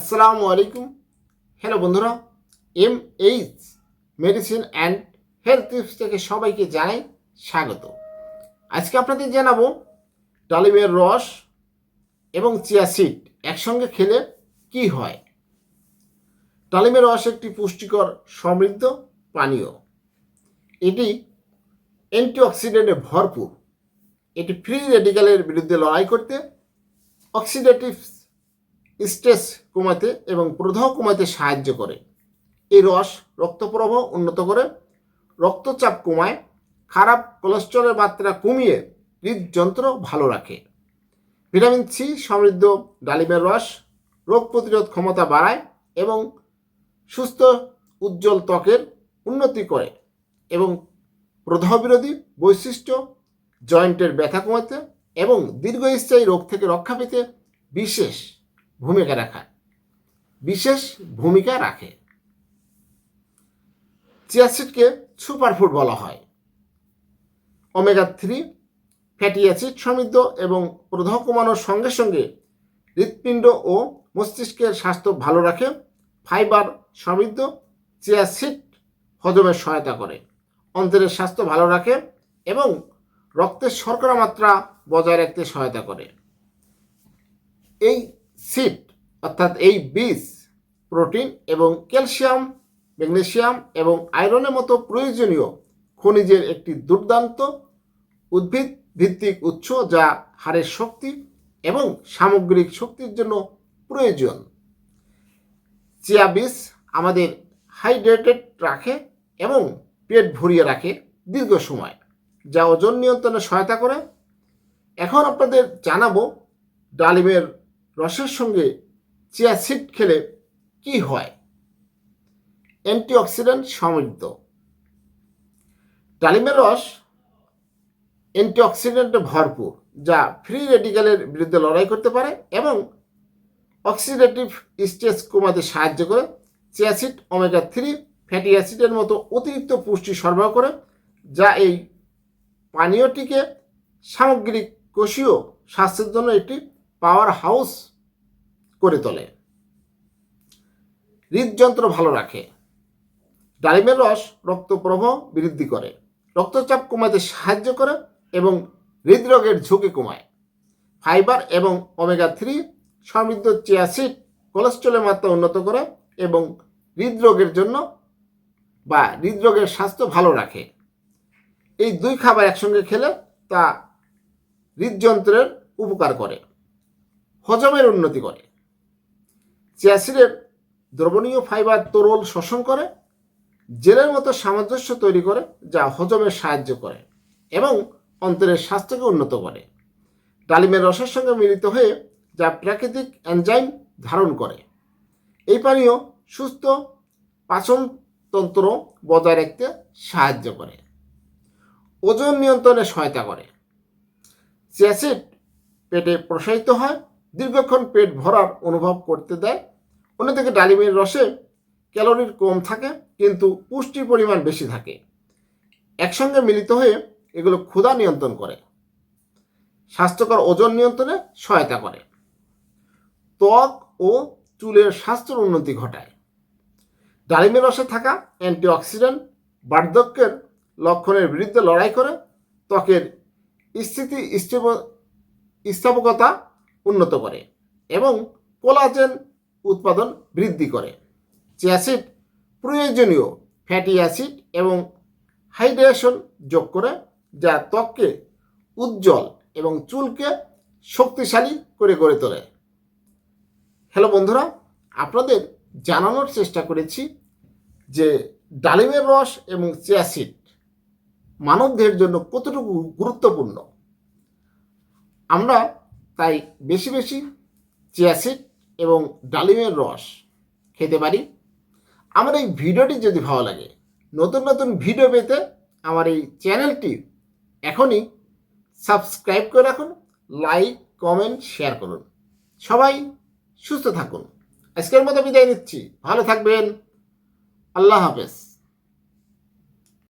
আসসালামু আলাইকুম। হ্যালো বন্ধুরা M H medicine and health tips থেকে সবাইকে জানাই স্বাগত। আজকে আপনাদের জানাব ডালিমের রস এবং চিয়া সিড একসঙ্গে খেলে কি হয়। ডালিমের রস একটি পুষ্টিকর সমৃদ্ধ পানীয়। এটি অ্যান্টিঅক্সিডেন্টে ভরপুর। এটি ফ্রি রেডিক্যালের বিরুদ্ধে লড়াই করতে অক্সিডেটিভ স্ট্রেস কমাতে এবং প্রদাহ কমাতে সাহায্য করে। এই রস রক্তপ্রবাহ উন্নত করে, রক্তচাপ কমায়, খারাপ কোলেস্টেরলের মাত্রা কমিয়ে হৃদযন্ত্র ভালো রাখে। ভিটামিন সি সমৃদ্ধ ডালিমের রস রোগ প্রতিরোধ ক্ষমতা বাড়ায় এবং সুস্থ, উজ্জ্বল ত্বকের উন্নতি করে এবং প্রদাহ বিরোধী বৈশিষ্ট্য, জয়েন্টের ব্যথা কমাতে এবং দীর্ঘস্থায়ী রোগ থেকে রক্ষা পেতে বিশেষ ভূমিকা রাখা বিশেষ ভূমিকা রাখে। চিয়াসিডকে সুপারফুড বলা হয়। ওমেগা থ্রি ফ্যাটি অ্যাসিড সমৃদ্ধ এবং প্রদাহ কমানোর সঙ্গে সঙ্গে হৃৎপিণ্ড ও মস্তিষ্কের স্বাস্থ্য ভালো রাখে। ফাইবার সমৃদ্ধ চিয়াসিড হজমের সহায়তা করে। অন্তরের স্বাস্থ্য ভালো রাখে এবং রক্তের শর্করা মাত্রা বজায় রাখতে সহায়তা করে। এই সিড, অর্থাৎ এই বীজ, প্রোটিন এবং ক্যালসিয়াম ম্যাগনেশিয়াম এবং আয়রনের মতো প্রয়োজনীয় খনিজের একটি দুর্দান্ত উদ্ভিদ ভিত্তিক উৎস যা হাড়ের শক্তি এবং সামগ্রিক শক্তির জন্য প্রয়োজন। চিয়া বীজ আমাদের হাইড্রেটেড রাখে এবং পেট ভরিয়ে রাখে দীর্ঘ সময়, যা ওজন নিয়ন্ত্রণে সহায়তা করে। এখন আপনাদের জানাব ডালিমের রসের সঙ্গে চিয়া সিড খেলে কি হয়? অ্যান্টিঅক্সিডেন্ট সমৃদ্ধ। ডালিমের রস অ্যান্টিঅক্সিডেন্টে ভরপুর, যা ফ্রি রেডিক্যালের বিরুদ্ধে লড়াই করতে পারে এবং অক্সিডেটিভ স্ট্রেস কমাতে সাহায্য করে। চিয়াসিড ওমেগা থ্রি ফ্যাটি অ্যাসিডের মতো অতিরিক্ত পুষ্টি সরবরাহ করে, যা এই পানীয়টিকে সামগ্রিক কোষীয় স্বাস্থ্যের জন্য একটি পাওয়ার হাউস করে তোলে। হৃদযন্ত্র ভালো রাখে। ডালিমের রস রক্ত প্রবাহ বৃদ্ধি করে। রক্তচাপ কমাতে সাহায্য করে এবং হৃদরোগের ঝুঁকি কমায়। ফাইবার এবং ওমেগা থ্রি সমৃদ্ধ চিয়াসিড কোলেস্ট্রলের মাত্রা উন্নত করে এবং হৃদরোগের জন্য বা হৃদরোগের স্বাস্থ্য ভালো রাখে। এই দুই খাবার একসঙ্গে খেলে তা হৃদযন্ত্রের উপকার করে। হজমের উন্নতি করে। চিয়াসিডের দ্রবণীয় ফাইবার তরল শোষণ করে, জেলের মতো সামঞ্জস্য তৈরি করে, যা হজমে সাহায্য করে এবং অন্তরের স্বাস্থ্যকে উন্নত করে। ডালিমের রসের সঙ্গে মিলিত হয়ে যা প্রাকৃতিক এনজাইম ধারণ করে। এই পানীয় সুস্থ পাচনতন্ত্র বজায় রাখতে সাহায্য করে। ওজন নিয়ন্ত্রণে সহায়তা করে। চিয়াসিড পেটে প্রসারিত হয় দীর্ঘক্ষণ পেট ভরার অনুভব করতে দেয়। অন্যদিকে ডালিমের রসে ক্যালোরির কম থাকে, কিন্তু পুষ্টির পরিমাণ বেশি থাকে। একসঙ্গে মিলিত হয়ে এগুলো ক্ষুধা নিয়ন্ত্রণ করে। স্বাস্থ্যকর ওজন নিয়ন্ত্রণে সহায়তা করে। ত্বক ও চুলের স্বাস্থ্যের উন্নতি ঘটায়। ডালিমের রসে থাকা অ্যান্টিঅক্সিডেন্ট বার্ধক্যের লক্ষণের বিরুদ্ধে লড়াই করে ত্বকের স্থিতি স্থাপকতা উন্নত করে এবং কোলাজেন উৎপাদন বৃদ্ধি করে। চিয়াসিড প্রয়োজনীয় ফ্যাটি অ্যাসিড এবং হাইড্রেশন যোগ করে যা ত্বককে উজ্জ্বল এবং চুলকে শক্তিশালী করে গড়ে তোলে। হ্যালো বন্ধুরা, আপনাদের জানানোর চেষ্টা করেছি যে ডালিমের রস এবং চিয়াসিড মানবদেহের জন্য কতটুকু গুরুত্বপূর্ণ। আমরা তাই বেশি বেশি চিয়াসিড এবং ডালিমের রস খেতে পারি। আমার এই ভিডিওটি যদি ভালো লাগে, নতুন নতুন ভিডিও পেতে আমার এই চ্যানেলটি এখনই সাবস্ক্রাইব করে রাখুন, লাইক, কমেন্ট, শেয়ার করুন। সবাই সুস্থ থাকুন। আজকের মতো বিদায় নিচ্ছি। ভালো থাকবেন। আল্লাহ হাফেজ।